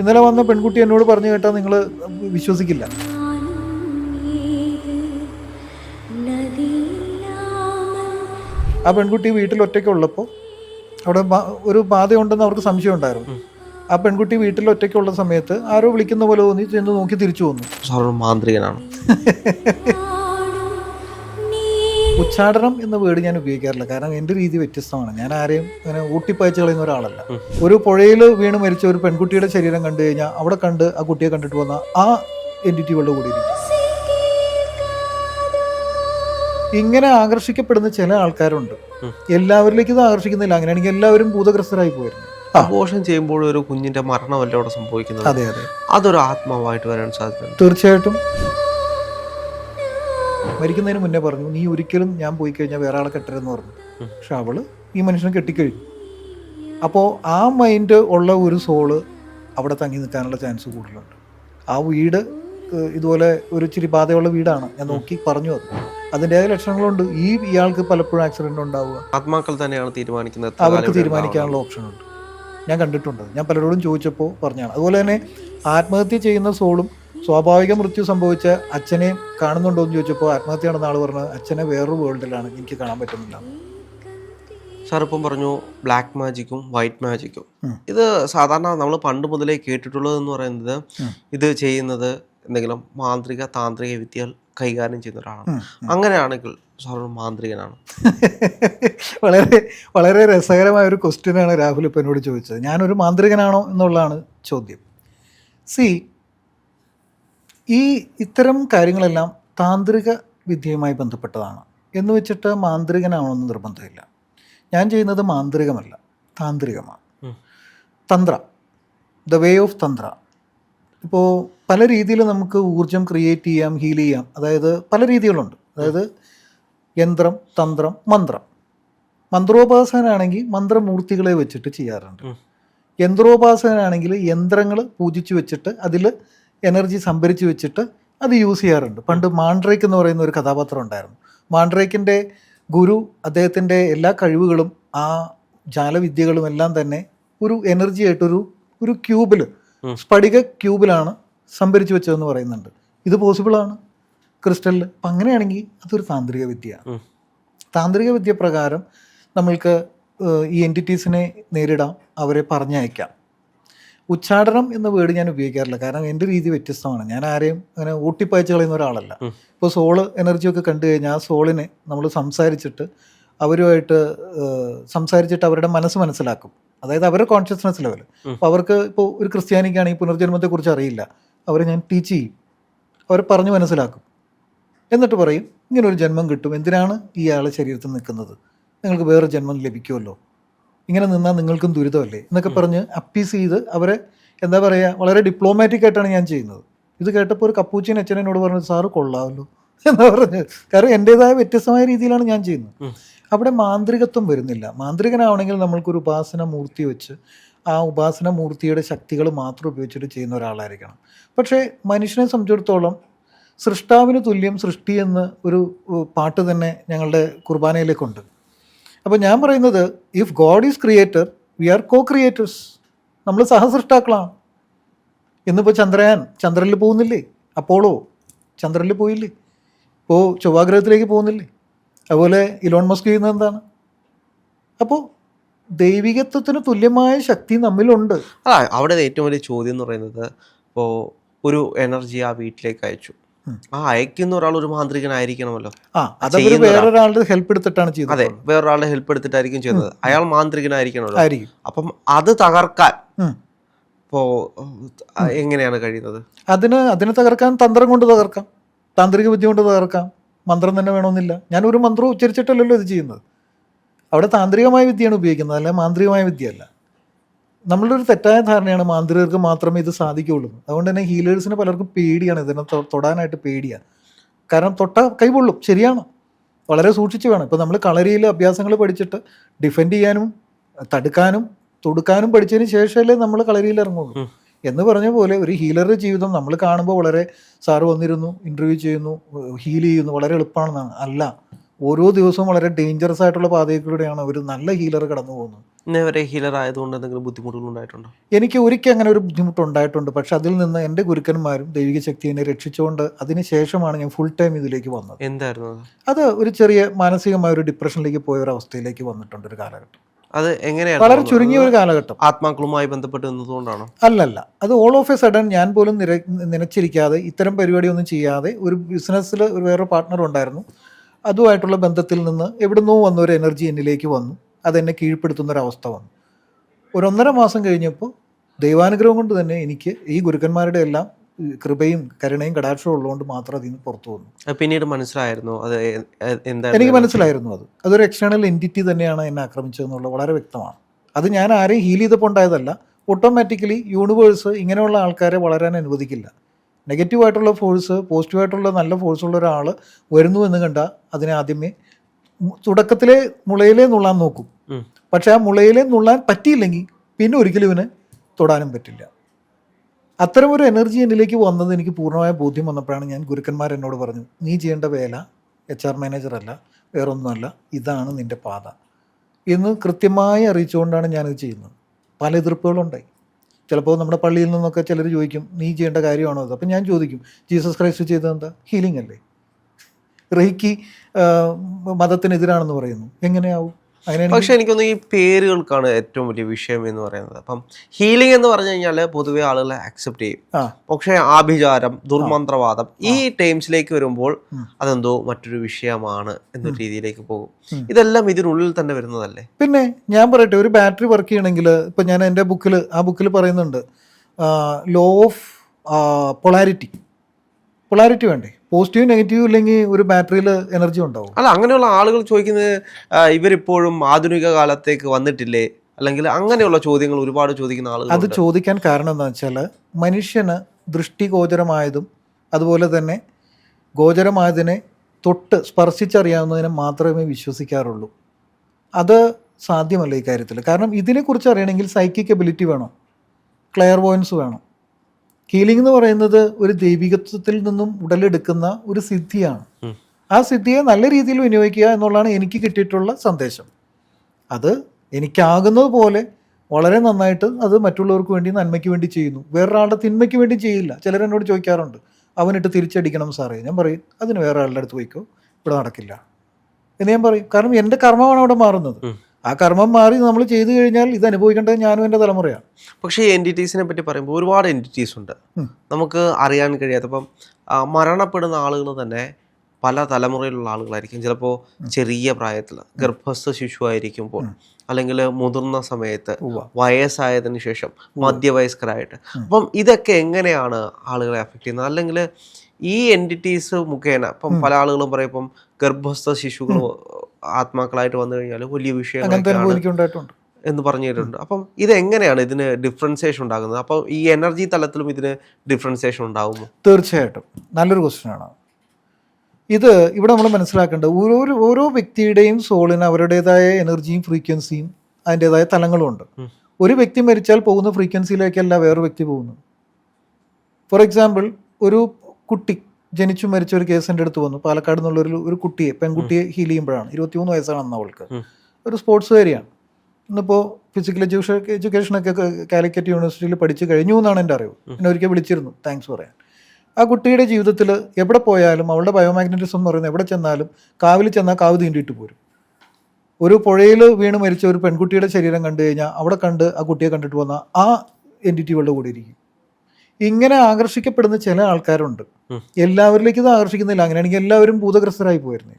ഇന്നലെ വന്ന പെൺകുട്ടി എന്നോട് പറഞ്ഞു കേട്ടാൽ നിങ്ങൾ വിശ്വസിക്കില്ല. ആ പെൺകുട്ടി വീട്ടിൽ ഒറ്റയ്ക്ക് ഒറ്റയ്ക്കുള്ളപ്പോൾ അവിടെ ഒരു ബാധയുണ്ടെന്ന് അവർക്ക് സംശയം ഉണ്ടായിരുന്നു. ആ പെൺകുട്ടി വീട്ടിൽ ഒറ്റയ്ക്ക് ഉള്ള സമയത്ത് ആരോ വിളിക്കുന്ന പോലെ തോന്നി ചെന്ന് നോക്കി തിരിച്ചു വന്നു. സാർ മാന്ത്രികനാണ്. ഉച്ചാടനം എന്ന വേർഡ് ഞാൻ ഉപയോഗിക്കാറില്ല. കാരണം എന്റെ രീതി വ്യത്യസ്തമാണ്. ഞാൻ ആരെയും അങ്ങനെ ഊട്ടിപ്പയച്ച് കളയുന്ന ഒരാളല്ല. ഒരു പുഴയിൽ വീണ് മരിച്ച ഒരു പെൺകുട്ടിയുടെ ശരീരം കണ്ടു കഴിഞ്ഞാൽ അവിടെ കണ്ട് ആ കുട്ടിയെ കണ്ടിട്ട് വന്ന ആ എന്റിറ്റികളുടെ കൂടി ഇങ്ങനെ ആകർഷിക്കപ്പെടുന്ന ചില ആൾക്കാരുണ്ട്. എല്ലാവരിലേക്കും ഇത് ആകർഷിക്കുന്നില്ല. അങ്ങനെയാണെങ്കിൽ എല്ലാവരും ഭൂതഗ്രസ്തരായി പോയിരുന്നു. ആഘോഷം അബോഷൻ ചെയ്യുമ്പോൾ ഒരു കുഞ്ഞിന്റെ മരണമല്ല അവിടെ സംഭവിക്കുന്നത്? അതെ അതെ. അതൊരു ആത്മാവായിട്ട് വരാൻ സാധ്യത തീർച്ചയായിട്ടും. മരിക്കുന്നതിന് മുന്നേ പറഞ്ഞു നീ ഒരിക്കലും ഞാൻ പോയി കഴിഞ്ഞാൽ വേറെ ആളെ കെട്ടരുതെന്ന് പറഞ്ഞു. പക്ഷെ അവൾ ഈ മനുഷ്യനെ കെട്ടിക്കഴിഞ്ഞു. അപ്പോൾ ആ മൈൻഡ് ഉള്ള ഒരു സോൾ അവിടെ തങ്ങി നിൽക്കാനുള്ള ചാൻസ് കൂടുതലുണ്ട്. ആ വീട് ഇതുപോലെ ഒരു ഇച്ചിരി ബാധയുള്ള വീടാണ്. ഞാൻ നോക്കി പറഞ്ഞു അത്. അതിന്റെതായ ലക്ഷണങ്ങളുണ്ട്. ഈ ഇയാൾക്ക് പലപ്പോഴും ആക്സിഡന്റ് ഉണ്ടാവുക. ആത്മാക്കൾ തന്നെയാണ് തീരുമാനിക്കുന്നത് അവർക്ക് തീരുമാനിക്കാനുള്ള തീരുമാനിക്കാനുള്ള ഓപ്ഷനുണ്ട്. ഞാൻ കണ്ടിട്ടുണ്ട്. ഞാൻ പലരോടും ചോദിച്ചപ്പോൾ പറഞ്ഞാണ്. അതുപോലെ തന്നെ ആത്മഹത്യ ചെയ്യുന്ന സോളും സ്വാഭാവിക മൃത്യു സംഭവിച്ച അച്ഛനെയും കാണുന്നുണ്ടോ എന്ന് ചോദിച്ചപ്പോൾ നടന്ന ആൾ പറഞ്ഞത് അച്ഛനെ വേറൊരു വേൾഡിലാണ് എനിക്ക് കാണാൻ പറ്റുന്നില്ല. സാർ ഇപ്പം പറഞ്ഞു ബ്ലാക്ക് മാജിക്കും വൈറ്റ് മാജിക്കും ഇത് സാധാരണ നമ്മൾ പണ്ട് മുതലേ കേട്ടിട്ടുള്ളത് എന്ന് പറയുന്നത് ഇത് ചെയ്യുന്നത് എന്തെങ്കിലും മാന്ത്രിക താന്ത്രിക വിദ്യകൾ കൈകാര്യം ചെയ്യുന്ന ഒരാളാണ്. അങ്ങനെയാണെങ്കിൽ സാർ ഒരു മാന്ത്രികനാണ്. വളരെ വളരെ രസകരമായ ഒരു ക്വസ്റ്റ്യനാണ് രാഹുൽ ഇപ്പം എന്നോട് ചോദിച്ചത്. ഞാനൊരു മാന്ത്രികനാണോ എന്നുള്ളതാണ് ചോദ്യം. സി ഈ ഇത്തരം കാര്യങ്ങളെല്ലാം താന്ത്രിക വിദ്യയുമായി ബന്ധപ്പെട്ടതാണ്. എന്ന് വെച്ചിട്ട് മാന്ത്രികനാവണമെന്ന് നിർബന്ധമില്ല. ഞാൻ ചെയ്യുന്നത് മാന്ത്രികമല്ല താന്ത്രികമാണ്. തന്ത്ര ദ വേ ഓഫ് തന്ത്ര. ഇപ്പോൾ പല രീതിയിൽ നമുക്ക് ഊർജം ക്രിയേറ്റ് ചെയ്യാം ഹീൽ ചെയ്യാം. അതായത് പല രീതികളുണ്ട്. അതായത് യന്ത്രം തന്ത്രം മന്ത്രം. മന്ത്രോപാസനാണെങ്കിൽ മന്ത്രമൂർത്തികളെ വെച്ചിട്ട് ചെയ്യാറുണ്ട്. യന്ത്രോപാസനാണെങ്കിൽ യന്ത്രങ്ങൾ പൂജിച്ചു വെച്ചിട്ട് അതിൽ എനർജി സംഭരിച്ചു വെച്ചിട്ട് അത് യൂസ് ചെയ്യാറുണ്ട്. പണ്ട് മാൻഡ്രേക്ക് എന്ന് പറയുന്ന ഒരു കഥാപാത്രം ഉണ്ടായിരുന്നു. മാൻഡ്രേക്കിന്റെ ഗുരു അദ്ദേഹത്തിന്റെ എല്ലാ കഴിവുകളും ആ ജാലവിദ്യകളും എല്ലാം തന്നെ ഒരു എനർജി ആയിട്ടൊരു ഒരു ക്യൂബിൽ. സ്ഫടിക ക്യൂബിലാണ് സംഭരിച്ചു വെച്ചതെന്ന് പറയുന്നുണ്ട്. ഇത് പോസിബിളാണ് ക്രിസ്റ്റലിൽ അപ്പം അങ്ങനെയാണെങ്കിൽ അതൊരു താന്ത്രിക വിദ്യയാണ്. താന്ത്രിക വിദ്യ പ്രകാരം നമ്മൾക്ക് ഈ എന്റിറ്റീസിനെ നേരിടാം അവരെ പറഞ്ഞയക്കാം. ഉച്ചാടനം എന്ന വേർഡ് ഞാൻ ഉപയോഗിക്കാറില്ല. കാരണം എന്റെ രീതി വ്യത്യസ്തമാണ്. ഞാൻ ആരെയും അങ്ങനെ ഊട്ടിപ്പയച്ച് കളയുന്ന ഒരാളല്ല. ഇപ്പോൾ സോൾ എനർജിയൊക്കെ കണ്ടു കഴിഞ്ഞാൽ ആ സോളിനെ നമ്മൾ സംസാരിച്ചിട്ട് അവരുമായിട്ട് സംസാരിച്ചിട്ട് അവരുടെ മനസ്സ് മനസ്സിലാക്കും. അതായത് അവരുടെ കോൺഷ്യസ്നെസ് ലെവൽ അപ്പോൾ അവർക്ക് ഇപ്പോൾ ഒരു ക്രിസ്ത്യാനിക്കാണെങ്കിൽ പുനർജന്മത്തെക്കുറിച്ച് അറിയില്ല. അവരെ ഞാൻ ടീച്ച് ചെയ്യും. അവരെ പറഞ്ഞു മനസ്സിലാക്കും. എന്നിട്ട് പറയും ഇങ്ങനൊരു ഒരു ജന്മം കിട്ടും. എന്തിനാണ് ഈ ആളെ ശരീരത്തിൽ നിൽക്കുന്നത്? നിങ്ങൾക്ക് വേറെ ജന്മം ലഭിക്കുമല്ലോ. ഇങ്ങനെ നിന്നാൽ നിങ്ങൾക്കും ദുരിതമല്ലേ? എന്നൊക്കെ പറഞ്ഞ് അപ്പീസ് ചെയ്ത് അവരെ എന്താ പറയുക വളരെ ഡിപ്ലോമാറ്റിക് ആയിട്ടാണ് ഞാൻ ചെയ്യുന്നത്. ഇത് കേട്ടപ്പോൾ ഒരു കപ്പൂച്ചിൻ അച്ഛൻ എന്നോട് പറഞ്ഞു സാറ് കൊള്ളാമല്ലോ. എന്ന് പറഞ്ഞ്. കാരണം എന്റെതായ വ്യത്യസ്തമായ രീതിയിലാണ് ഞാൻ ചെയ്യുന്നത്. അവിടെ മാന്ത്രികത്വം വരുന്നില്ല. മാന്ത്രികനാവണമെങ്കിൽ നമ്മൾക്കൊരു ഉപാസന മൂർത്തി വെച്ച് ആ ഉപാസന മൂർത്തിയുടെ ശക്തികൾ മാത്രം ഉപയോഗിച്ചിട്ട് ചെയ്യുന്ന ഒരാളായിരിക്കണം. പക്ഷേ മനുഷ്യനെ സംബന്ധിച്ചിടത്തോളം സൃഷ്ടാവിന് തുല്യം സൃഷ്ടി എന്ന് ഒരു പാട്ട് തന്നെ ഞങ്ങളുടെ കുർബാനയിലേക്കുണ്ട്. അപ്പോൾ ഞാൻ പറയുന്നത് if God is creator we are co creators നമ്മൾ സഹസൃഷ്ടാക്കളാണ്. ഇന്നിപ്പോൾ ചന്ദ്രയാൻ ചന്ദ്രനിൽ പോകുന്നില്ലേ? അപ്പോളോ ചന്ദ്രനിൽ പോയില്ലേ? ഇപ്പോൾ ചൊവ്വാഗ്രഹത്തിലേക്ക് പോകുന്നില്ലേ? അതുപോലെ ഇലോൺ മസ്ക് ചെയ്യുന്നത് എന്താണ്? അപ്പോൾ ദൈവികത്വത്തിന് തുല്യമായ ശക്തി നമ്മിലുണ്ട്. അല്ല അവിടെ ഏറ്റവും വലിയ ചോദ്യം എന്ന് പറയുന്നത് ഇപ്പോൾ ഒരു എനർജി ആ വീട്ടിലേക്ക് അയച്ചു. ആ അയക്കുന്ന ഒരാൾ ഒരു മാന്ത്രികനായിരിക്കണമല്ലോ. ആ. വേറൊരാളുടെ ഹെൽപ്പ് എടുത്തിട്ടാണ് ചെയ്തത്. അതെ വേറൊരാളുടെ ഹെൽപ്പ് എടുത്തിട്ടായിരിക്കും ചെയ്തത് അയാൾ മാന്ത്രികനായിരിക്കണമല്ലോ. അപ്പം അത് തകർക്കാൻ. ഇപ്പോ എങ്ങനെയാണ് കഴിയുന്നത്? അതിന് അതിനെ തകർക്കാൻ തന്ത്രം കൊണ്ട് തകർക്കാം. താന്ത്രിക വിദ്യ കൊണ്ട് തകർക്കാം. മന്ത്രം തന്നെ വേണമെന്നില്ല. ഞാൻ ഒരു മന്ത്രം ഉച്ചരിച്ചിട്ടല്ലല്ലോ ഇത് ചെയ്യുന്നത്. അവിടെ താന്ത്രികമായ വിദ്യയാണ് ഉപയോഗിക്കുന്നത് അല്ല? മാന്ത്രികമായ വിദ്യയല്ല. നമ്മളുടെ ഒരു തെറ്റായ ധാരണയാണ് മാന്ത്രികർക്ക് മാത്രമേ ഇത് സാധിക്കുകയുള്ളൂ. അതുകൊണ്ട് തന്നെ ഹീലേഴ്സിന് പലർക്കും പേടിയാണ് ഇതിനെ തൊടാനായിട്ട് പേടിയാണ് കാരണം തൊട്ട കൈപൊള്ളും ശരിയാണ്. വളരെ സൂക്ഷിച്ച് വേണം. ഇപ്പോൾ നമ്മൾ കളരിയിൽ അഭ്യാസങ്ങൾ പഠിച്ചിട്ട് ഡിഫെൻഡ് ചെയ്യാനും തടുക്കാനും തൊടുക്കാനും പഠിച്ചതിന് ശേഷമല്ലേ നമ്മൾ കളരിയിൽ ഇറങ്ങുള്ളൂ. എന്ന് പറഞ്ഞ പോലെ ഒരു ഹീലറുടെ ജീവിതം നമ്മൾ കാണുമ്പോൾ വളരെ സാറ് വന്നിരുന്നു ഇന്റർവ്യൂ ചെയ്യുന്നു ഹീൽ ചെയ്യുന്നു വളരെ എളുപ്പമാണെന്നാണ്. അല്ല ഓരോ ദിവസവും വളരെ ഡേഞ്ചറസ് ആയിട്ടുള്ള പാതയിലൂടെയാണ് ഒരു നല്ല ഹീലർ കടന്നു പോകുന്നത്. വരെ ഹീലർ ആയതുകൊണ്ട് എന്തെങ്കിലും ബുദ്ധിമുട്ടുകൾ ഉണ്ടായിട്ടുണ്ടോ? എനിക്ക് ഒരിക്കൽ അങ്ങനെ ഒരു ബുദ്ധിമുട്ട് ഉണ്ടായിട്ടുണ്ട്. പക്ഷെ അതിൽ നിന്ന് എന്റെ ഗുരുക്കന്മാരും ദൈവിക ശക്തി എന്നെ രക്ഷിച്ചുകൊണ്ട് അതിനുശേഷമാണ് ഞാൻ ഫുൾ ടൈം ഇതിലേക്ക് വന്നത്. എന്തായിരുന്നു അത്? അത് ഒരു ചെറിയ മാനസികമായ ഒരു ഡിപ്രഷനിലേക്ക് പോയ ഒരു അവസ്ഥയിലേക്ക് വന്നിട്ടുണ്ട് ഒരു കാലഘട്ടം. അത് എങ്ങനെയാണ് വളരെ ചുരുങ്ങിയ ഒരു കാലഘട്ടം. ആത്മാക്കളുമായി ബന്ധപ്പെട്ട് നിന്നതുകൊണ്ടാണോ? അല്ലല്ല. അത് ഓൾ ഓഫ് എ സഡൻ ഞാൻ പോലും നിര നനച്ചിരിക്കാതെ ഇത്തരം പരിപാടിയൊന്നും ചെയ്യാതെ ഒരു ബിസിനസ്സിൽ ഒരു വേറെ പാർട്ട്ണർ ഉണ്ടായിരുന്നു. അതുമായിട്ടുള്ള ബന്ധത്തിൽ നിന്ന് എവിടുന്നോ വന്ന ഒരു എനർജി എന്നിലേക്ക് വന്നു. അതെന്നെ കീഴ്പ്പെടുത്തുന്ന ഒരു അവസ്ഥ വന്നു. ഒരു ഒന്നര മാസം കഴിഞ്ഞപ്പോൾ ദൈവാനുഗ്രഹം കൊണ്ട് തന്നെ എനിക്ക് ഈ ഗുരുക്കന്മാരുടെ എല്ലാം കൃപയും കരുണയും കടാക്ഷവും ഉള്ളതുകൊണ്ട് മാത്രം അതിൽ നിന്ന് പുറത്തു വന്നു. പിന്നീട് മനസ്സിലായിരുന്നു? അത് എ- എ- എനിക്ക് മനസ്സിലായിരുന്നു അത്. അതൊരു എക്സ്റ്റേണൽ എന്റിറ്റി തന്നെയാണ് എന്നെ ആക്രമിച്ചതെന്നുള്ളത് വളരെ വ്യക്തമാണ്. അത് ഞാൻ ആരെയും ഹീൽ ചെയ്തപ്പോൾ ഉണ്ടായതല്ല. ഓട്ടോമാറ്റിക്കലി യൂണിവേഴ്സ് ഇങ്ങനെയുള്ള ആൾക്കാരെ വളരാൻ അനുവദിക്കില്ല. നെഗറ്റീവായിട്ടുള്ള ഫോഴ്സ് പോസിറ്റീവായിട്ടുള്ള നല്ല ഫോഴ്സ് ഉള്ള ഒരാൾ വരുന്നു എന്ന് കണ്ടാൽ അതിനെ ആദ്യമേ തുടക്കത്തിലെ മുളയിലേ നുള്ളാൻ നോക്കും. പക്ഷെ ആ മുളയിലേ നുള്ളാൻ പറ്റിയില്ലെങ്കിൽ പിന്നെ ഒരിക്കലും ഇവന് തൊടാനും പറ്റില്ല. അത്തരം ഒരു എനർജി എന്നിലേക്ക് വന്നത് എനിക്ക് പൂർണമായ ബോധ്യം വന്നപ്പോഴാണ് ഞാൻ ഗുരുക്കന്മാർ എന്നോട് പറഞ്ഞു നീ ചെയ്യേണ്ട വേല എച്ച് ആർ മാനേജറല്ല വേറൊന്നുമല്ല ഇതാണ് നിന്റെ പാത. എന്ന് കൃത്യമായി അറിയിച്ചുകൊണ്ടാണ് ഞാനിത് ചെയ്യുന്നത്. പല എതിർപ്പുകളുണ്ടായി. ചിലപ്പോൾ നമ്മുടെ പള്ളിയിൽ നിന്നൊക്കെ ചിലർ ചോദിക്കും നീ ചെയ്യേണ്ട കാര്യമാണോ അത് അപ്പം ഞാൻ ചോദിക്കും ജീസസ് ക്രൈസ്റ്റ് ചെയ്തതെന്താ? ഹീലിംഗ് അല്ലേ? റേക്കി മതത്തിനെതിരാണെന്ന് പറയുന്നു. എങ്ങനെയാവും? പക്ഷെ എനിക്കൊന്ന് ഈ പേരുകൾക്കാണ് ഏറ്റവും വലിയ വിഷയം എന്ന് പറയുന്നത്. അപ്പം ഹീലിംഗ് എന്ന് പറഞ്ഞു കഴിഞ്ഞാൽ പൊതുവെ ആളുകളെ അക്സെപ്റ്റ് ചെയ്യും. പക്ഷെ ആഭിചാരം ദുർമന്ത്രവാദം ഈ ടൈംസിലേക്ക് വരുമ്പോൾ അതെന്തോ മറ്റൊരു വിഷയമാണ് എന്ന രീതിയിലേക്ക് പോകും. ഇതെല്ലാം ഇതിനുള്ളിൽ തന്നെ വരുന്നതല്ലേ? പിന്നെ ഞാൻ പറയട്ടെ ഒരു ബാറ്ററി വർക്ക് ചെയ്യണമെങ്കിൽ ഇപ്പൊ ഞാൻ എന്റെ ബുക്കിൽ ആ ബുക്കിൽ പറയുന്നുണ്ട് ലോ ഓഫ് പൊളാരിറ്റി പൊളാരിറ്റി വേണ്ടേ? പോസിറ്റീവ് നെഗറ്റീവ് ഇല്ലെങ്കിൽ ഒരു ബാറ്ററിയിൽ എനർജി ഉണ്ടാവും. അല്ല അങ്ങനെയുള്ള ആളുകൾ ചോദിക്കുന്നത് ഇവരിപ്പോഴും ആധുനിക കാലത്തേക്ക് വന്നിട്ടില്ലേ? അല്ലെങ്കിൽ അങ്ങനെയുള്ള ചോദ്യങ്ങൾ ഒരുപാട് ചോദിക്കുന്ന ആളുകൾ അത് ചോദിക്കാൻ കാരണം എന്താ വെച്ചാൽ മനുഷ്യന് ദൃഷ്ടിഗോചരമായതും അതുപോലെ തന്നെ ഗോചരമായതിനെ തൊട്ട് സ്പർശിച്ചറിയാവുന്നതിനെ മാത്രമേ വിശ്വസിക്കാറുള്ളൂ. അത് സാധ്യമല്ല ഈ കാര്യത്തിൽ. കാരണം ഇതിനെക്കുറിച്ച് അറിയണമെങ്കിൽ സൈക്കിക് എബിലിറ്റി വേണം. ക്ലെയർ വോയിൻസ് വേണം. ഹീലിംഗ് എന്ന് പറയുന്നത് ഒരു ദൈവികത്വത്തിൽ നിന്നും ഉടലെടുക്കുന്ന ഒരു സിദ്ധിയാണ്. ആ സിദ്ധിയെ നല്ല രീതിയിൽ വിനിയോഗിക്കുക എന്നുള്ളതാണ് എനിക്ക് കിട്ടിയിട്ടുള്ള സന്ദേശം. അത് എനിക്കാകുന്നത് പോലെ വളരെ നന്നായിട്ട് അത് മറ്റുള്ളവർക്ക് വേണ്ടി നന്മയ്ക്ക് വേണ്ടി ചെയ്യുന്നു. വേറൊരാളുടെ തിന്മയ്ക്ക് വേണ്ടി ചെയ്യില്ല. ചിലർ എന്നോട് ചോദിക്കാറുണ്ട് അവനിട്ട് തിരിച്ചടിക്കണം സാറേ. ഞാൻ പറയും അതിന് വേറെ ആളുടെ അടുത്ത് പോയിക്കോ. ഇവിടെ നടക്കില്ല. എന്ന് ഞാൻ പറയും. കാരണം എന്റെ കർമ്മമാണ് അവിടെ മാറുന്നത്. ആ കർമ്മം മാറി നമ്മൾ ചെയ്തു കഴിഞ്ഞാൽ ഇത് അനുഭവിക്കേണ്ടത് ഞാനും എന്റെ തലമുറയാണ്. പക്ഷേ ഈ എന്റിറ്റീസിനെ പറ്റി പറയുമ്പോൾ ഒരുപാട് എന്റിറ്റീസ് ഉണ്ട്. നമുക്ക് അറിയാൻ കഴിയാത്ത ഇപ്പം മരണപ്പെടുന്ന ആളുകൾ തന്നെ പല തലമുറയിലുള്ള ആളുകളായിരിക്കും. ചിലപ്പോൾ ചെറിയ പ്രായത്തിൽ ഗർഭസ്ഥ ശിശു ആയിരിക്കുമ്പോൾ അല്ലെങ്കിൽ മുതിർന്ന സമയത്ത്. വയസ്സായതിനു ശേഷം മധ്യവയസ്കരായിട്ട്. അപ്പം ഇതൊക്കെ എങ്ങനെയാണ് ആളുകളെ അഫക്റ്റ് ചെയ്യുന്നത്? അല്ലെങ്കിൽ ഈ എന്റിറ്റീസ് മുഖേന ഇപ്പം പല ആളുകളും പറയും ഇപ്പം ഗർഭസ്ഥ ശിശുക്കൾ ആത്മാക്കളായിട്ട് വന്നു കഴിഞ്ഞാൽ വലിയ വിഷയം എന്ന് പറഞ്ഞു തരുന്നുണ്ട് അപ്പം ഇത് എങ്ങനെയാണ് ഇതിന് ഡിഫറൻസിയേഷൻ ഉണ്ടാകുന്നത്? അപ്പം ഈ എനർജി തലത്തിലും ഇതിന് ഡിഫറൻസിയേഷൻ ഉണ്ടാകുമോ തീർച്ചയായിട്ടും. നല്ലൊരു ക്വസ്റ്റ്യനാണ് ഇത് ഇവിടെ നമ്മൾ മനസ്സിലാക്കേണ്ടത് ഓരോ ഓരോ വ്യക്തിയുടെയും സോളിന് അവരുടേതായ എനർജിയും ഫ്രീക്വൻസിയും അതിന്റെതായ തലങ്ങളും ഉണ്ട്. ഒരു വ്യക്തി മരിച്ചാൽ പോകുന്ന ഫ്രീക്വൻസിയിലേക്കല്ല വേറൊരു വ്യക്തി പോകുന്നത്. ഫോർ എക്സാമ്പിൾ ഒരു കുട്ടി ജനിച്ചു മരിച്ച ഒരു കേസ് എന്റെ അടുത്ത് വന്നു. പാലക്കാട് നിന്നുള്ള ഒരു ഒരു കുട്ടിയെ പെൺകുട്ടിയെ ഹീൽ ചെയ്യുമ്പോഴാണ്. ഇരുപത്തിമൂന്ന് വയസ്സാണ് അന്ന് അവൾക്ക് ഒരു സ്പോർട്സ് കാര്യമാണ് ഇന്നിപ്പോൾ ഫിസിക്കൽ എഡ്യൂക്കേഷൻ എഡ്യൂക്കേഷനൊക്കെ കാലിക്കറ്റ് യൂണിവേഴ്സിറ്റിയിൽ പഠിച്ചു കഴിഞ്ഞു എന്നാണ് എന്റെ അറിവ്. എന്നെ ഒരിക്കൽ വിളിച്ചിരുന്നു. താങ്ക്സ് പറയാൻ. ആ കുട്ടിയുടെ ജീവിതത്തിൽ എവിടെ പോയാലും അവളുടെ ബയോമാഗ്നറ്റിസം എന്ന് പറയുന്നത് എവിടെ ചെന്നാലും കാവിൽ ചെന്നാൽ കാവ് തീണ്ടിയിട്ട് പോരും. ഒരു പുഴയിൽ വീണ് മരിച്ച ഒരു പെൺകുട്ടിയുടെ ശരീരം കണ്ടു കഴിഞ്ഞാൽ അവിടെ കണ്ട് ആ കുട്ടിയെ കണ്ടിട്ട് വന്ന ആ എന്റിറ്റികളുടെ കൂടെ ഇരിക്കും. ഇങ്ങനെ ആകർഷിക്കപ്പെടുന്ന ചില ആൾക്കാരുണ്ട്. എല്ലാവരിലേക്കും ഇത് ആകർഷിക്കുന്നില്ല. അങ്ങനെയാണെങ്കിൽ എല്ലാവരും ഭൂതഗ്രസ്തരായി പോയിരുന്നു.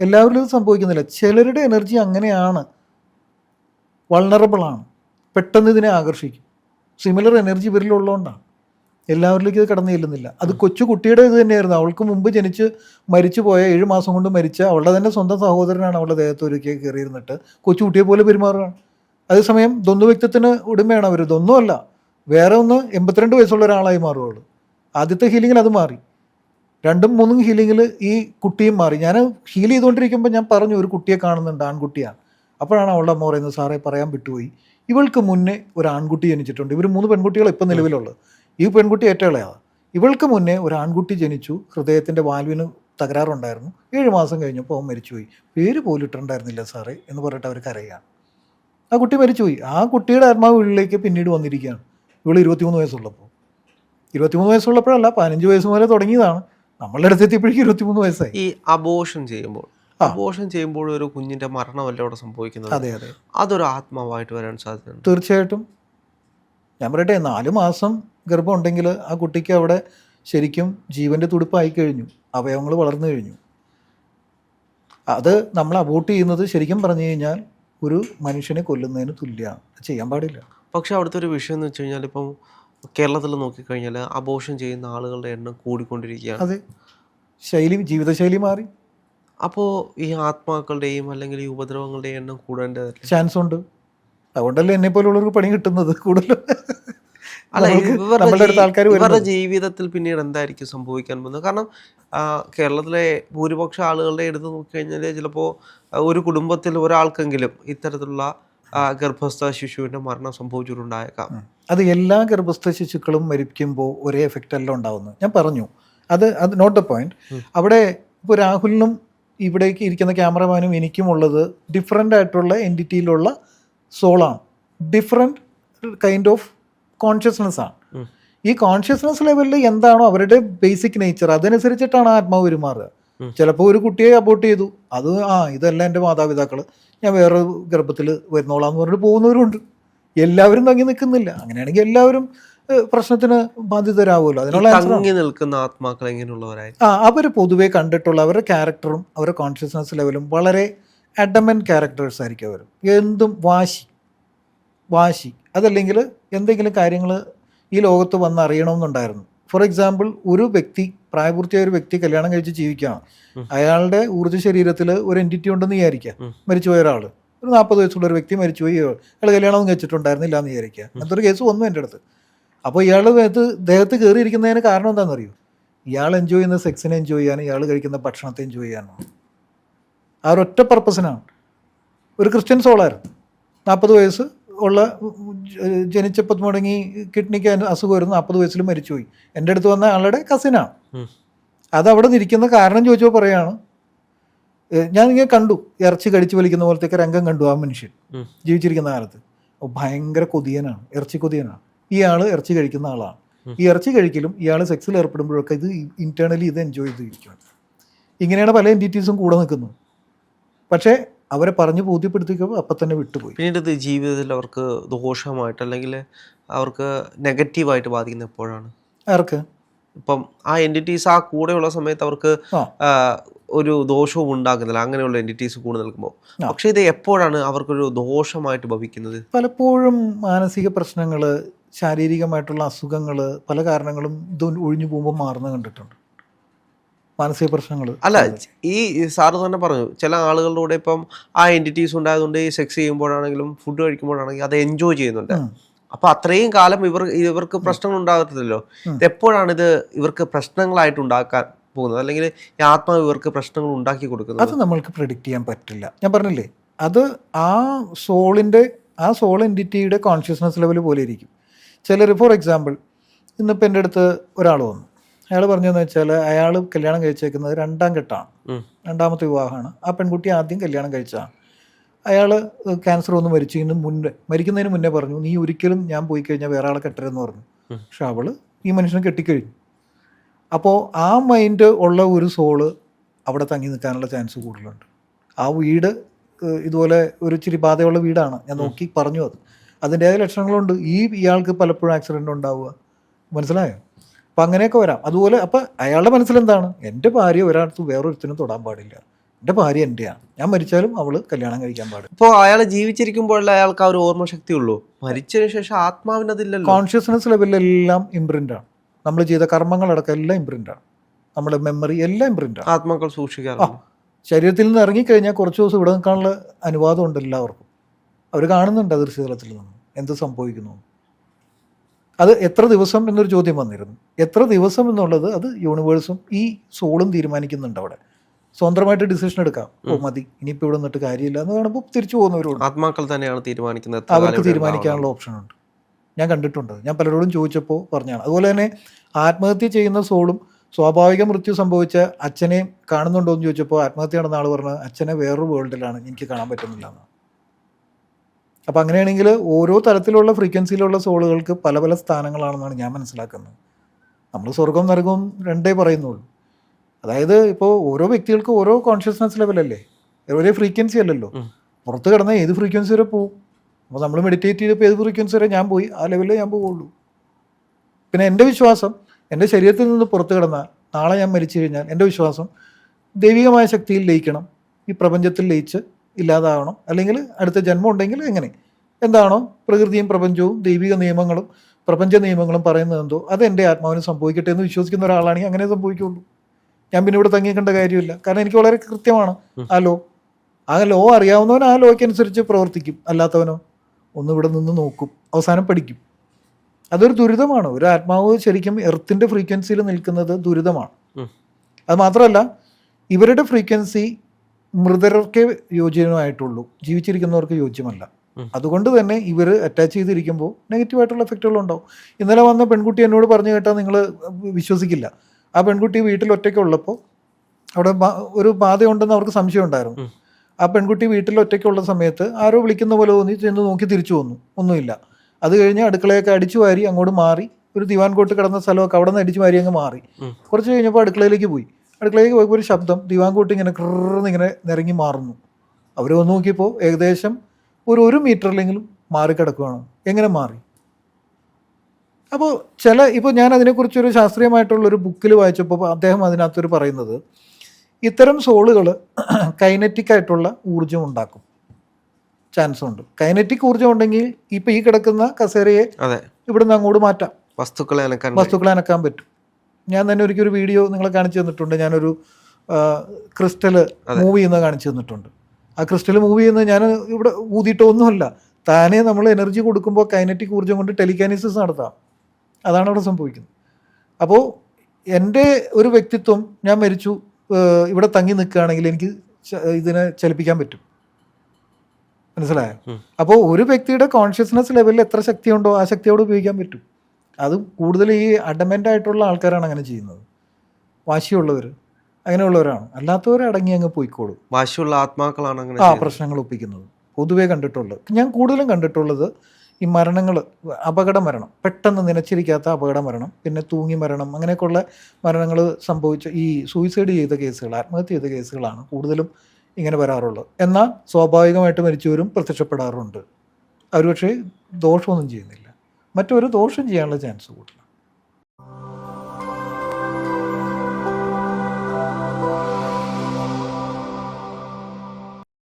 എല്ലാവരിലും ഇത് സംഭവിക്കുന്നില്ല. ചിലരുടെ എനർജി അങ്ങനെയാണ്. വൾണറബിളാണ് പെട്ടെന്ന് ഇതിനെ ആകർഷിക്കും. സിമിലർ എനർജി ഇവരിലുള്ളതുകൊണ്ടാണ്. എല്ലാവരിലേക്കും ഇത് കടന്നു ചെല്ലുന്നില്ല. അത് കൊച്ചു കുട്ടിയുടെ ഇത് തന്നെയായിരുന്നു. അവൾക്ക് മുമ്പ് ജനിച്ച് മരിച്ചു പോയ ഏഴ് മാസം കൊണ്ട് മരിച്ച അവളുടെ തന്നെ സ്വന്തം സഹോദരനാണ് അവളുടെ ദേഹത്ത് ഒരുക്കി കയറിയിരുന്നിട്ട്. കൊച്ചു കുട്ടിയെ പോലെ പെരുമാറുകയാണ്. അതേസമയം ദ്വന്ദ്വ വ്യക്തിത്വത്തിന് ഉടമയാണ് അവർ ഇതൊന്നുമല്ല വേറെ ഒന്ന് എൺപത്തിരണ്ട് വയസ്സുള്ള ഒരാളായി മാറുകയുള്ളൂ ആദ്യത്തെ ഹീലിങ്ങിൽ അത് മാറി. രണ്ടും മൂന്നും ഹീലിങ്ങിൽ ഈ കുട്ടിയും മാറി. ഞാൻ ഹീൽ ചെയ്തുകൊണ്ടിരിക്കുമ്പോൾ ഞാൻ പറഞ്ഞു ഒരു കുട്ടിയെ കാണുന്നുണ്ട് ആൺകുട്ടിയാണ്. അപ്പോഴാണ് അവളുടെ അമ്മ പറയുന്നത് സാറേ പറയാൻ വിട്ടുപോയി. ഇവൾക്ക് മുന്നേ ഒരു ആൺകുട്ടി ജനിച്ചിട്ടുണ്ട്. ഇവർ മൂന്ന് പെൺകുട്ടികൾ ഇപ്പം നിലവിലുള്ളത്. ഈ പെൺകുട്ടി ഏറ്റവും ഇളയാണ് ഇവൾക്ക് മുന്നേ ഒരു ആൺകുട്ടി ജനിച്ചു. ഹൃദയത്തിന്റെ വാൽവിന് തകരാറുണ്ടായിരുന്നു. ഏഴ് മാസം കഴിഞ്ഞപ്പോൾ അവൻ മരിച്ചുപോയി. പേര് പോലും ഇട്ടിട്ടുണ്ടായിരുന്നില്ല സാറേ എന്ന് പറഞ്ഞിട്ട് അവർ കരയുകയാണ് ആ കുട്ടി മരിച്ചുപോയി. ആ കുട്ടിയുടെ ആത്മാവ് വീട്ടിലേക്ക് പിന്നീട് വന്നിരിക്കുകയാണ്. ഇവൾ ഇരുപത്തിമൂന്ന് വയസ്സുള്ളപ്പോൾ ഇരുപത്തിമൂന്ന് വയസ്സുള്ളപ്പോഴല്ല പതിനഞ്ച് വയസ്സ് മുതലേ തുടങ്ങിയതാണ്. നമ്മളുടെ അടുത്ത് എത്തിയപ്പോഴേക്കും ഇരുപത്തിമൂന്ന് വയസ്സായി. ഈ അബോഷൻ ചെയ്യുമ്പോൾ. അബോഷൻ ചെയ്യുമ്പോൾ ഒരു കുഞ്ഞിന്റെ മരണമല്ല അവിടെ സംഭവിക്കുന്നത്? അതെ അതെ. അതൊരു ആത്മാവായിട്ട് വരാൻ സാധ്യത തീർച്ചയായിട്ടും. ഞാൻ പറയട്ടെ നാല് മാസം ഗർഭം ഉണ്ടെങ്കിൽ ആ കുട്ടിക്ക് അവിടെ ശരിക്കും ജീവന്റെ തുടിപ്പായി കഴിഞ്ഞു. അവയവങ്ങൾ വളർന്നു കഴിഞ്ഞു. അത് നമ്മൾ അബോട്ട് ചെയ്യുന്നത് ശരിക്കും പറഞ്ഞു കഴിഞ്ഞാൽ ഒരു മനുഷ്യനെ കൊല്ലുന്നതിന് തുല്യമാണ്. ചെയ്യാൻ പാടില്ല. പക്ഷെ അവിടുത്തെ ഒരു വിഷയം എന്ന് വെച്ച് കഴിഞ്ഞാൽ ഇപ്പം കേരളത്തിൽ നോക്കിക്കഴിഞ്ഞാൽ അബോഷൻ ചെയ്യുന്ന ആളുകളുടെ എണ്ണം കൂടിക്കൊണ്ടിരിക്കുകയാണ്. അതെ. ശൈലി ജീവിതശൈലി മാറി. അപ്പോൾ ഈ ആത്മാക്കളുടെയും അല്ലെങ്കിൽ ഈ ഉപദ്രവങ്ങളുടെയും എണ്ണം കൂടേണ്ടതല്ലേ ചാൻസ് ഉണ്ട്. അതുകൊണ്ടല്ലേ എന്നെ പോലുള്ളവർക്ക് പണി കിട്ടുന്നത് കൂടുതലും. അല്ല ഇവരുടെ ജീവിതത്തിൽ പിന്നീട് എന്തായിരിക്കും സംഭവിക്കാൻ പോകുന്നത്? കാരണം കേരളത്തിലെ ഭൂരിപക്ഷം ആളുകളുടെ എടുത്ത് നോക്കിക്കഴിഞ്ഞാൽ ചിലപ്പോൾ ഒരു കുടുംബത്തിൽ ഒരാൾക്കെങ്കിലും ഇത്തരത്തിലുള്ള ഗർഭസ്ഥ ശിശുവിന്റെ മരണം സംഭവിച്ചിട്ടുണ്ടായേക്കാം. അത് എല്ലാ ഗർഭസ്ഥ ശിശുക്കളും മരിക്കുമ്പോൾ ഒരേ എഫക്റ്റ് അല്ല ഉണ്ടാവുന്നത്. ഞാൻ പറഞ്ഞു. അത് അത് നോട്ട് ദ പോയിന്റ് അവിടെ ഇപ്പോൾ രാഹുലിനും ഇവിടേക്ക് ഇരിക്കുന്ന ക്യാമറമാനും എനിക്കും ഉള്ളത് ഡിഫറെന്റ് ആയിട്ടുള്ള എന്റിറ്റിയിലുള്ള സോളാണ് ഡിഫറെന്റ് കൈൻഡ് ഓഫ് കോൺഷ്യസ്നെസ് ആണ്. ഈ കോൺഷ്യസ്നെസ് ലെവലിൽ എന്താണോ അവരുടെ ബേസിക് നേച്ചർ അതനുസരിച്ചിട്ടാണ് ആത്മാവ് പെരുമാറുക. ചിലപ്പോൾ ഒരു കുട്ടിയെ അബോട്ട് ചെയ്തു. അത് ആ ഇതല്ല എന്റെ മാതാപിതാക്കൾ ഞാൻ വേറെ ഗർഭത്തിൽ വരുന്നോളാം എന്ന് പറഞ്ഞിട്ട് പോകുന്നവരുണ്ട്. എല്ലാവരും തങ്ങി നിൽക്കുന്നില്ല. അങ്ങനെയാണെങ്കിൽ എല്ലാവരും പ്രശ്നത്തിന് ബാധിതരാകുമല്ലോ ഈ അതിനുള്ള തങ്ങി നിൽക്കുന്ന ആത്മാക്കൾ എങ്ങനെയുള്ളവരായി? ആ അവർ പൊതുവേ കണ്ടിട്ടുള്ള അവരുടെ ക്യാരക്ടറും അവരുടെ കോൺഷ്യസ്നസ് ലെവലും വളരെ അഡമൻ ക്യാരക്ടേഴ്സ് ആയിരിക്കും അവർ എന്തും വാശി. വാശി. അതല്ലെങ്കിൽ എന്തെങ്കിലും കാര്യങ്ങൾ ഈ ലോകത്ത് വന്ന് അറിയണമെന്നുണ്ടായിരുന്നു. ഫോർ എക്സാമ്പിൾ ഒരു വ്യക്തി പ്രായപൂർത്തിയായ ഒരു വ്യക്തി കല്യാണം കഴിച്ച് ജീവിക്കുകയാണ് അയാളുടെ ഊർജ ശരീരത്തിൽ ഒരു എന്റിറ്റി ഉണ്ടെന്ന് വിചാരിക്കുക. മരിച്ചുപോയ ഒരാൾ ഒരു നാൽപ്പത് വയസ്സുള്ള ഒരു വ്യക്തി മരിച്ചുപോയി. അയാൾ കല്യാണമൊന്നും കഴിച്ചിട്ടുണ്ടായിരുന്നില്ല എന്ന് വിചാരിക്കുക അങ്ങനത്തെ ഒരു കേസ് വന്നു എന്റെ അടുത്ത്. അപ്പോൾ ഇയാൾ ദേഹത്ത് ദേഹത്ത് കയറിയിരിക്കുന്നതിന് കാരണം എന്താണെന്ന് എന്താണെന്നറിയോ? ഇയാൾ എൻജോയ് ചെയ്യുന്ന സെക്സിനെ എൻജോയ് ചെയ്യാനും ഇയാൾ കഴിക്കുന്ന ഭക്ഷണത്തെ എൻജോയ് ചെയ്യാനും. ആ ഒരൊറ്റ പർപ്പസിനാണ് ഒരു ക്രിസ്ത്യൻ സോളായിരുന്നു നാൽപ്പത് വയസ്സ് ഉള്ള ജനിച്ചപ്പോൾ തുടങ്ങി കിഡ്നിക്ക് അസുഖം വരുന്നു നാൽപ്പത് വയസ്സിൽ മരിച്ചുപോയി. എന്റെ അടുത്ത് വന്ന ആളുടെ കസിനാണ്. അത് അവിടെ നിൽക്കുന്ന കാരണം ചോദിച്ചപ്പോൾ പറയാണ് ഞാൻ ഇങ്ങനെ കണ്ടു. ഇറച്ചി കടിച്ചു വലിക്കുന്ന പോലത്തേക്ക് രംഗം കണ്ടു ആ മനുഷ്യൻ ജീവിച്ചിരിക്കുന്ന കാലത്ത്. ഭയങ്കര കൊതിയനാണ്. ഇറച്ചി കൊതിയനാണ്. ഇയാൾ ഇറച്ചി കഴിക്കുന്ന ആളാണ്. ഈ ഇറച്ചി കഴിക്കലും ഇയാൾ സെക്സിൽ ഏർപ്പെടുമ്പോഴൊക്കെ ഇത് ഇന്റേണലി ഇത് എൻജോയ് ചെയ്തിരിക്കുകയാണ് ഇങ്ങനെയാണ് പല എന്റിറ്റീസും കൂടെ നിൽക്കുന്നത്. പക്ഷേ അവരെ പറഞ്ഞ് ബോധ്യപ്പെടുത്തിക്കുമ്പോൾ അപ്പം തന്നെ വിട്ടുപോയി. പിന്നീട് ഇത് ജീവിതത്തിൽ അവർക്ക് ദോഷമായിട്ട് അല്ലെങ്കിൽ അവർക്ക് നെഗറ്റീവായിട്ട് ബാധിക്കുന്ന എപ്പോഴാണ്? ആർക്ക്? ഇപ്പം ആ എന്റിറ്റീസ് ആ കൂടെയുള്ള സമയത്ത് അവർക്ക് ഒരു ദോഷവും ഉണ്ടാകുന്നില്ല. അങ്ങനെയുള്ള എന്റിറ്റീസ് കൂടെ നിൽക്കുമ്പോൾ. പക്ഷേ ഇത് എപ്പോഴാണ് അവർക്കൊരു ദോഷമായിട്ട് ഭവിക്കുന്നത്? പലപ്പോഴും മാനസിക പ്രശ്നങ്ങൾ ശാരീരികമായിട്ടുള്ള അസുഖങ്ങൾ പല കാരണങ്ങളും ഇത് ഒഴിഞ്ഞു പോകുമ്പോൾ മാറുന്ന കണ്ടിട്ടുണ്ട്. മാനസിക പ്രശ്നങ്ങൾ അല്ല ഈ സാറ് തന്നെ പറഞ്ഞു ചില ആളുകളുടെ കൂടെ ഇപ്പം ആ എന്റിറ്റീസ് ഉണ്ടായതുകൊണ്ട് ഈ സെക്സ് ചെയ്യുമ്പോഴാണെങ്കിലും ഫുഡ് കഴിക്കുമ്പോഴാണെങ്കിലും അത് എൻജോയ് ചെയ്യുന്നുണ്ട്. അപ്പൊ അത്രയും കാലം ഇവർ ഇവർക്ക് പ്രശ്നങ്ങൾ ഉണ്ടാകത്തില്ലല്ലോ. എപ്പോഴാണ് ഇത് ഇവർക്ക് പ്രശ്നങ്ങളായിട്ട് ഉണ്ടാക്കാൻ പോകുന്നത്? അല്ലെങ്കിൽ ആത്മാവ് ഇവർക്ക് പ്രശ്നങ്ങൾ ഉണ്ടാക്കി കൊടുക്കുന്നത്? അത് നമ്മൾക്ക് പ്രിഡിക്റ്റ് ചെയ്യാൻ പറ്റില്ല. ഞാൻ പറഞ്ഞില്ലേ അത് ആ സോളിന്റെ ആ സോൾ എന്റിറ്റിയുടെ കോൺഷ്യസ്നസ് ലെവൽ പോലെ ഇരിക്കും. ചിലർ ഫോർ എക്സാമ്പിൾ ഇന്നിപ്പോൾ എന്റെ അടുത്ത് ഒരാൾ വന്നു. അയാൾ പറഞ്ഞതെന്ന് വെച്ചാൽ അയാൾ കല്യാണം കഴിച്ചേക്കുന്നത് രണ്ടാം ഘട്ടമാണ്. രണ്ടാമത്തെ വിവാഹമാണ്. ആ പെൺകുട്ടി ആദ്യം കല്യാണം കഴിച്ചതാണ് അയാൾ ക്യാൻസർ വന്ന് മരിച്ചതിന് മുന്നേ മരിക്കുന്നതിന് മുന്നേ പറഞ്ഞു നീ ഒരിക്കലും ഞാൻ പോയി കഴിഞ്ഞാൽ വേറെ ആളെ കെട്ടരുതെന്ന് പറഞ്ഞു. പക്ഷെ അവൾ ഈ മനുഷ്യനെ കെട്ടിക്കഴിഞ്ഞു. അപ്പോൾ ആ മൈൻഡ് ഉള്ള ഒരു സോൾ അവിടെ തങ്ങി നിൽക്കാനുള്ള ചാൻസ് കൂടുതലുണ്ട്. ആ വീട് ഇതുപോലെ ഒരു ഇച്ചിരി ബാധയുള്ള വീടാണ്. ഞാൻ നോക്കി പറഞ്ഞു അത്. അതിന്റെതായ ലക്ഷണങ്ങളുണ്ട്. ഈ ഇയാൾക്ക് പലപ്പോഴും ആക്സിഡന്റ് ഉണ്ടാവുക. മനസ്സിലായോ? അപ്പം അങ്ങനെയൊക്കെ വരാം. അതുപോലെ അപ്പം അയാളുടെ മനസ്സിലെന്താണ്? എന്റെ ഭാര്യ ഒരാൾക്ക് വേറൊരുത്തിനും തൊടാൻ പാടില്ല. എന്റെ ഭാര്യ എന്റെയാണ് ഞാൻ മരിച്ചാലും അവൾ കല്യാണം കഴിക്കാൻ പാടില്ല. ഇപ്പോൾ അയാൾ ജീവിച്ചിരിക്കുമ്പോഴല്ലേ അയാൾക്ക് ആ ഒരു ഓർമ്മശക്തി ഉള്ളൂ. മരിച്ചതിന് ശേഷം ആത്മാവിന് അതില്ലല്ലോ കോൺഷ്യസ്നെസ് ലെവലിലെല്ലാം ഇമ്പ്രിന്റ് ആണ്. നമ്മൾ ചെയ്ത കർമ്മങ്ങളടക്കം എല്ലാം ഇമ്പ്രിന്റ് ആണ്. നമ്മുടെ മെമ്മറി എല്ലാം ഇമ്പ്രിന്റ് ആണ്. ആത്മാക്കൾ സൂക്ഷിക്കാറുണ്ട്. ശരീരത്തിൽ നിന്ന് ഇറങ്ങിക്കഴിഞ്ഞാൽ കുറച്ച് ദിവസം ഇവിടെ നിൽക്കാനുള്ള അനുവാദം ഉണ്ട് എല്ലാവർക്കും. അവർ കാണുന്നുണ്ട് ദൃശ്യതലത്തിൽ നിന്ന്. എന്ത് സംഭവിക്കുന്നു? അത് എത്ര ദിവസം എന്നൊരു ചോദ്യം വന്നിരുന്നു. എത്ര ദിവസം എന്നുള്ളത് അത് യൂണിവേഴ്സും ഈ സോളും തീരുമാനിക്കുന്നുണ്ട് അവിടെ. സ്വന്തമായിട്ട് ഡിസിഷൻ എടുക്കാം. ഓ മതി. ഇനിയിപ്പോൾ ഇവിടെ നിന്നിട്ട് കാര്യമില്ല എന്ന് കാണുമ്പോൾ തിരിച്ചു പോകുന്നവരോട് ആത്മാക്കൾ തന്നെയാണ് തീരുമാനിക്കുന്നത് അവർക്ക് തീരുമാനിക്കാനുള്ള ഓപ്ഷൻ ഉണ്ട്. ഞാൻ കണ്ടിട്ടുണ്ട്. ഞാൻ പലരോടും ചോദിച്ചപ്പോൾ പറഞ്ഞാണ് അതുപോലെ തന്നെ ആത്മഹത്യ ചെയ്യുന്ന സോളും സ്വാഭാവിക മൃത്യു സംഭവിച്ച അച്ഛനെ കാണുന്നുണ്ടോ എന്ന് ചോദിച്ചപ്പോൾ ആത്മഹത്യ നടന്ന ആൾ പറഞ്ഞത് അച്ഛനെ വേറൊരു വേൾഡിലാണ് എനിക്ക് കാണാൻ പറ്റുന്നില്ല എന്ന്. അപ്പം അങ്ങനെയാണെങ്കിൽ ഓരോ തരത്തിലുള്ള ഫ്രീക്വൻസിയിലുള്ള സോളുകൾക്ക് പല പല സ്ഥാനങ്ങളാണെന്നാണ് ഞാൻ മനസ്സിലാക്കുന്നത്. നമ്മൾ സ്വർഗം നരകവും രണ്ടേ പറയുന്നുള്ളൂ. അതായത് ഇപ്പോൾ ഓരോ വ്യക്തികൾക്ക് ഓരോ കോൺഷ്യസ്നസ് ലെവലല്ലേ ഒരേ ഫ്രീക്വൻസി അല്ലല്ലോ. പുറത്ത് കിടന്ന ഏത് ഫ്രീക്വൻസി വരെ പോവും? അപ്പോൾ നമ്മൾ മെഡിറ്റേറ്റ് ചെയ്തപ്പോൾ ഏത് ഫ്രീക്വൻസി വരെ ഞാൻ പോയി? ആ ലെവലിൽ ഞാൻ പോവുള്ളൂ. പിന്നെ എന്റെ വിശ്വാസം എന്റെ ശരീരത്തിൽ നിന്ന് പുറത്ത് കിടന്നാൽ നാളെ ഞാൻ മരിച്ചു കഴിഞ്ഞാൽ എന്റെ വിശ്വാസം ദൈവികമായ ശക്തിയിൽ ലയിക്കണം. ഈ പ്രപഞ്ചത്തിൽ ലയിച്ച് ഇല്ലാതാവണം. അല്ലെങ്കിൽ അടുത്ത ജന്മം ഉണ്ടെങ്കിൽ എങ്ങനെ? എന്താണോ പ്രകൃതിയും പ്രപഞ്ചവും ദൈവിക നിയമങ്ങളും പ്രപഞ്ച നിയമങ്ങളും പറയുന്നത് എന്തോ. അത് എന്റെ ആത്മാവിന് സംഭവിക്കട്ടെ എന്ന് വിശ്വസിക്കുന്ന ഒരാളാണെങ്കിൽ അങ്ങനെ സംഭവിക്കുള്ളൂ. ഞാൻ പിന്നെ ഇവിടെ തങ്ങിക്കേണ്ട കാര്യമില്ല. കാരണം എനിക്ക് വളരെ കൃത്യമാണ്. ആ ലോ. ആ ലോ അറിയാവുന്നവൻ ആ ലോയ്ക്ക് അനുസരിച്ച് പ്രവർത്തിക്കും. അല്ലാത്തവനോ ഒന്ന് ഇവിടെ നിന്ന് നോക്കും. അവസാനം പഠിക്കും. അതൊരു ദുരിതമാണ്. ഒരു ആത്മാവ് ശരിക്കും എർത്തിന്റെ ഫ്രീക്വൻസിയിൽ നിൽക്കുന്നത് ദുരിതമാണ്. അത് മാത്രമല്ല ഇവരുടെ ഫ്രീക്വൻസി മൃതർക്കേ യോജ്യമായിട്ടുള്ളൂ ജീവിച്ചിരിക്കുന്നവർക്ക് യോജ്യമല്ല. അതുകൊണ്ട് തന്നെ ഇവർ അറ്റാച്ച് ചെയ്തിരിക്കുമ്പോൾ നെഗറ്റീവായിട്ടുള്ള എഫക്റ്റുകൾ ഉണ്ടാവും. ഇന്നലെ വന്ന പെൺകുട്ടി എന്നോട് പറഞ്ഞു കേട്ടാൽ നിങ്ങൾ വിശ്വസിക്കില്ല. ആ പെൺകുട്ടി വീട്ടിൽ ഒറ്റയ്ക്ക് ഉള്ളപ്പോൾ അവിടെ ഒരു ബാധയുണ്ടെന്ന് അവർക്ക് സംശയം ഉണ്ടായിരുന്നു. ആ പെൺകുട്ടി വീട്ടിൽ ഒറ്റയ്ക്ക് ഉള്ള സമയത്ത് ആരോ വിളിക്കുന്ന പോലെ തോന്നി ചെന്ന് നോക്കി തിരിച്ചു വന്നു. ഒന്നുമില്ല. അത് കഴിഞ്ഞ് അടുക്കളയൊക്കെ അടിച്ചു വാരി അങ്ങോട്ട് മാറി ഒരു ദിവാൻ കോട്ട് കിടന്ന സ്ഥലമൊക്കെ അവിടെ നിന്ന് അടിച്ചു വാരി അങ്ങ് മാറി. കുറച്ച് കഴിഞ്ഞപ്പോൾ അടുക്കളയിലേക്ക് പോയി. അടുക്കളയിലേക്ക് പോയപ്പോൾ ഒരു ശബ്ദം ദിവാൻകൂട്ടി ഇങ്ങനെ ക്രന്ന് ഇങ്ങനെ നിരങ്ങി മാറുന്നു. അവർ വന്ന് നോക്കിയപ്പോൾ ഏകദേശം ഒരു ഒരു മീറ്ററിലെങ്കിലും മാറിക്കിടക്കുകയാണ് എങ്ങനെ മാറി? അപ്പോൾ ചില ഇപ്പോൾ ഞാൻ അതിനെക്കുറിച്ചൊരു ശാസ്ത്രീയമായിട്ടുള്ളൊരു ബുക്കിൽ വായിച്ചപ്പോൾ അദ്ദേഹം അതിനകത്തൊരു പറയുന്നത് ഇത്തരം സോളുകൾ കൈനറ്റിക് ആയിട്ടുള്ള ഊർജം ഉണ്ടാക്കും. ചാൻസ് ഉണ്ട് കൈനറ്റിക് ഊർജം ഉണ്ടെങ്കിൽ ഇപ്പം ഈ കിടക്കുന്ന കസേരയെ ഇവിടുന്ന് അങ്ങോട്ട് മാറ്റാം. വസ്തുക്കളെ അനക്കാൻ വസ്തുക്കളെ അനക്കാൻ പറ്റും. ഞാൻ തന്നെ ഒരിക്കൽ ഒരു വീഡിയോ നിങ്ങളെ കാണിച്ചു തന്നിട്ടുണ്ട്. ഞാനൊരു ക്രിസ്റ്റൽ മൂവ് ചെയ്യുന്നത് കാണിച്ചു തന്നിട്ടുണ്ട്. ആ ക്രിസ്റ്റൽ മൂവ് ചെയ്യുന്നത് ഞാൻ ഇവിടെ ഊതിയിട്ടൊന്നുമല്ല താനേ നമ്മൾ എനർജി കൊടുക്കുമ്പോൾ കൈനറ്റിക് ഊർജം കൊണ്ട് ടെലിക്കാനിസിസ് നടത്താം. അതാണ് അവിടെ സംഭവിക്കുന്നത്. അപ്പോൾ എന്റെ ഒരു വ്യക്തിത്വം ഞാൻ മരിച്ചു ഇവിടെ തങ്ങി നിൽക്കുകയാണെങ്കിൽ എനിക്ക് ഇതിനെ ചലിപ്പിക്കാൻ പറ്റും. മനസ്സിലായോ? അപ്പോൾ ഒരു വ്യക്തിയുടെ കോൺഷ്യസ്നസ് ലെവലിൽ എത്ര ശക്തിയുണ്ടോ ആ ശക്തിയോട് ഉപയോഗിക്കാൻ പറ്റും. അത് കൂടുതൽ ഈ അഡമെന്റ് ആയിട്ടുള്ള ആൾക്കാരാണ് അങ്ങനെ ചെയ്യുന്നത്. വാശിയുള്ളവർ അങ്ങനെയുള്ളവരാണ്. അല്ലാത്തവർ അടങ്ങി അങ്ങ് പോയിക്കോളും. വാശിയുള്ള ആത്മാക്കളാണ് അങ്ങനെ ആ പ്രശ്നങ്ങൾ ഒപ്പിക്കുന്നത്. പൊതുവേ കണ്ടിട്ടുള്ളത്. ഞാൻ കൂടുതലും കണ്ടിട്ടുള്ളത് ഈ മരണങ്ങൾ അപകട മരണം. പെട്ടെന്ന് നിലച്ചിരിക്കാത്ത അപകട മരണം പിന്നെ തൂങ്ങി മരണം അങ്ങനെയൊക്കെയുള്ള മരണങ്ങൾ സംഭവിച്ച ഈ സൂയിസൈഡ് ചെയ്ത കേസുകൾ ആത്മഹത്യ ചെയ്ത കേസുകളാണ് കൂടുതലും ഇങ്ങനെ വരാറുള്ളത്. എന്നാൽ സ്വാഭാവികമായിട്ട് മരിച്ചവരും പ്രത്യക്ഷപ്പെടാറുണ്ട്. അവർ പക്ഷേ ദോഷമൊന്നും ചെയ്യുന്നില്ല. മറ്റൊരു ദോഷം ചെയ്യാനുള്ള ചാൻസ് കൂടുതലാണ്.